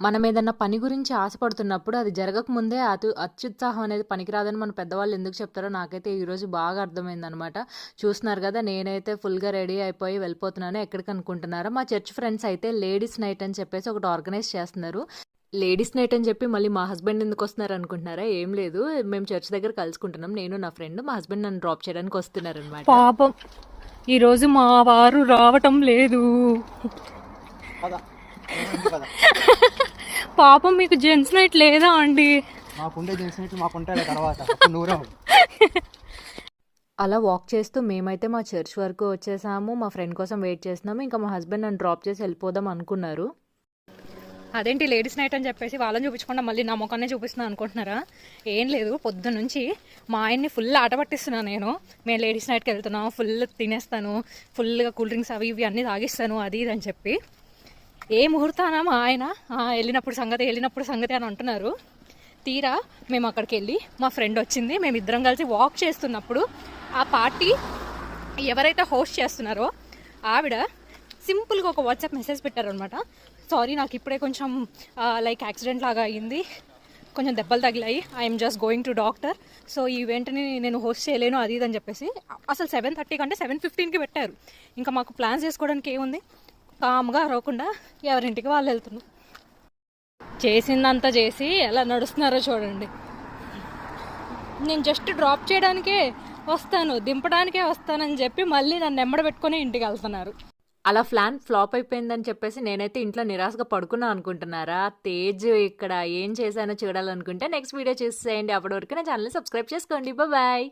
మనం ఏదన్నా పని గురించి ఆశపడుతున్నప్పుడు అది జరగకముందే అతు అత్యుత్సాహం అనేది పనికిరాదని మన పెద్దవాళ్ళు ఎందుకు చెప్తారో నాకైతే ఈరోజు బాగా అర్థమైందనమాట చూస్తున్నారు కదా నేనైతే ఫుల్గా రెడీ అయిపోయి వెళ్ళిపోతున్నాను. ఎక్కడికి అనుకుంటున్నారో మా చర్చ్ ఫ్రెండ్స్ అయితే లేడీస్ నైట్ అని చెప్పేసి ఒకటి ఆర్గనైజ్ చేస్తున్నారు. లేడీస్ నైట్ అని చెప్పి మళ్ళీ మా హస్బెండ్ ఎందుకు వస్తున్నారు అనుకుంటున్నారా? ఏం లేదు. మేము చర్చ్ దగ్గర కలుసుకుంటున్నాం. నేను నా ఫ్రెండ్ మా హస్బెండ్ నన్ను డ్రాప్ చేయడానికి వస్తున్నారు అనమాట పాపం ఈరోజు మా వారు రావటం లేదు. పాపం మీకు జెంట్స్ నైట్ లేదా అండి? మాకుండే చేసినట్టు మాకుంటాయి తర్వాత. అప్పుడు నువ్వు రావు అలా వాక్ చేస్తూ మేమైతే మా చర్చ్ వరకు వచ్చేసాము. మా ఫ్రెండ్ కోసం వెయిట్ చేస్తున్నాము. ఇంకా మా హస్బెండ్ నన్ను డ్రాప్ చేసి వెళ్ళిపోదాం అనుకున్నారు. అదేంటి లేడీస్ నైట్ అని చెప్పేసి వాళ్ళని చూపించకుండా మళ్ళీ నా ముఖాన్నే చూపిస్తున్నాను అనుకుంటున్నారా? ఏం లేదు పొద్దు నుంచి మా ఆయన్ని ఫుల్ ఆట పట్టిస్తున్నాను నేను. మేము లేడీస్ నైట్కి వెళ్తున్నాం ఫుల్ తినేస్తాను ఫుల్గా కూల్ డ్రింక్స్ అవి ఇవి అన్నీ తాగిస్తాను అది ఇది అని చెప్పి. ఏ ముహూర్తాన మా ఆయన? వెళ్ళినప్పుడు సంగతి వెళ్ళినప్పుడు సంగతి అని అంటున్నారు. తీరా మేము అక్కడికి వెళ్ళి మా ఫ్రెండ్ వచ్చింది. మేము ఇద్దరం కలిసి వాక్ చేస్తున్నప్పుడు ఆ పార్టీ ఎవరైతే హోస్ట్ చేస్తున్నారో ఆవిడ సింపుల్గా ఒక వాట్సాప్ మెసేజ్ పెట్టారనమాట సారీ నాకు ఇప్పుడే కొంచెం లైక్ యాక్సిడెంట్ లాగా అయ్యింది కొంచెం దెబ్బలు తగిలాయి. I'm just going to doctor so ఈ ఈవెంట్ని నేను హోస్ట్ చేయలేను అది ఇది అని చెప్పేసి. అసలు సెవెన్ థర్టీ కంటే సెవెన్ ఫిఫ్టీన్కి పెట్టారు. ఇంకా మాకు ప్లాన్స్ చేసుకోవడానికి ఏముంది? కామ్గా అరవకుండా ఎవరింటికి వాళ్ళు వెళ్తున్నాం చేసిందంతా చేసి ఎలా నడుస్తున్నారో చూడండి. నేను జస్ట్ డ్రాప్ చేయడానికే వస్తాను దింపడానికే వస్తానని చెప్పి మళ్ళీ నన్ను ఎంబడ పెట్టుకొని ఇంటికి వెళ్తున్నారు. అలా ప్లాన్ ఫ్లాప్ అయిపోయిందని చెప్పేసి నేనైతే ఇంట్లో నిరాశగా పడుకున్నా అనుకుంటున్నారా? తేజ్ ఇక్కడ ఏం చేశానో చూడాలనుకుంటే నెక్స్ట్ వీడియో చూసేయండి. అప్పటి వరకు నా ఛానల్ సబ్స్క్రైబ్ చేసుకోండి. బాయ్